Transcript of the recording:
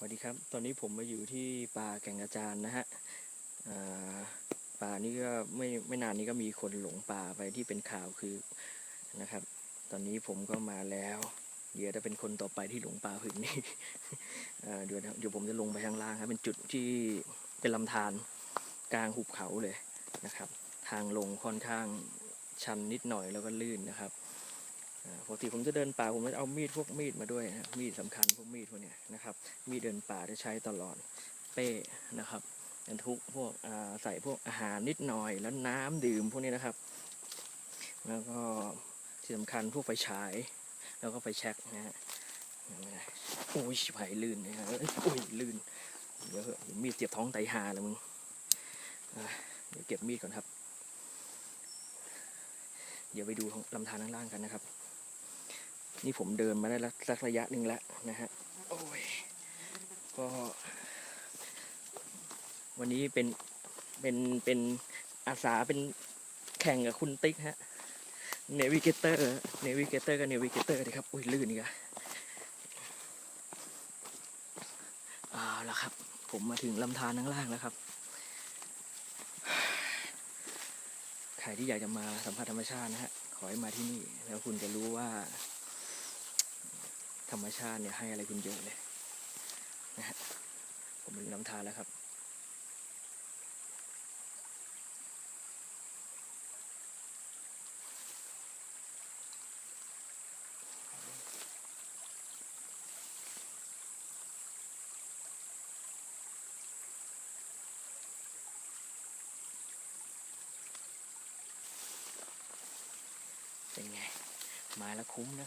สวัสดีครับ ตอนนี้ผมมาอยู่ที่ป่าแก่งอาจารย์นะฮะอ่าป่านี้ก็ไม่ไม่นานนี้ก็มีคนหลงป่าไปที่เป็นข่าวคือนะครับ ตอนนี้ผมก็มาแล้ว เดี๋ยวจะเป็นคนต่อไปที่หลงป่าผืนนี้เอ่เดี๋ยวเดี๋ยวผมจะลงไปข้างล่างครับ เป็นจุดที่เป็นลำธารกลางหุบเขาเลยนะครับ ทางลงค่อนข้างชันนิดหน่อยแล้วก็ลื่นนะครับ ปกติผมจะเดินป่าผมจะเอามีดพวกมีดมาด้วยนะมีดสำคัญพวกมีดพวกเนี้ยนะครับ มีดเดินป่าจะใช้ตลอดเป้นะครับบรรทุกพวกใส่พวกอาหารนิดหน่อยแล้วน้ำดื่มพวกนี้นะครับ แล้วก็ที่สำคัญพวกไฟฉาย แล้วก็ไฟแช็กนะฮะโอ้ยชิบหายลื่นนะฮะอ้ยโอ้ยลื่นเดี๋ยวเหอะเดี๋ยวมีดเสียบท้องไตหาแล้วมึงเดี๋ยวเก็บมีดก่อนครับ เดี๋ยวไปดูลำธารข้างล่างกันนะครับ นี่ผมเดินมาได้สักระยะหนึ่งแล้วนะฮะโอ้ยก็ วันนี้เป็นเป็นเป็นอาสาเป็นแข่งกับคุณติ๊กฮะเนวิเกเตอร์เนวิเกเตอร์กับเนวิเกเตอร์ดีครับ อุ้ยลื่นอีกอะเอาละครับ ผมมาถึงลำธารข้างล่างแล้วครับ ใครที่อยากจะมาสัมผัสธรรมชาตินะฮะ ขอให้มาที่นี่ แล้วคุณจะรู้ว่า ธรรมชาติเนี่ยให้อะไรคุณเยอะเลยนะฮะผมเป็นลำธารแล้วครับเป็นไง มาแล้วคุ้มนะ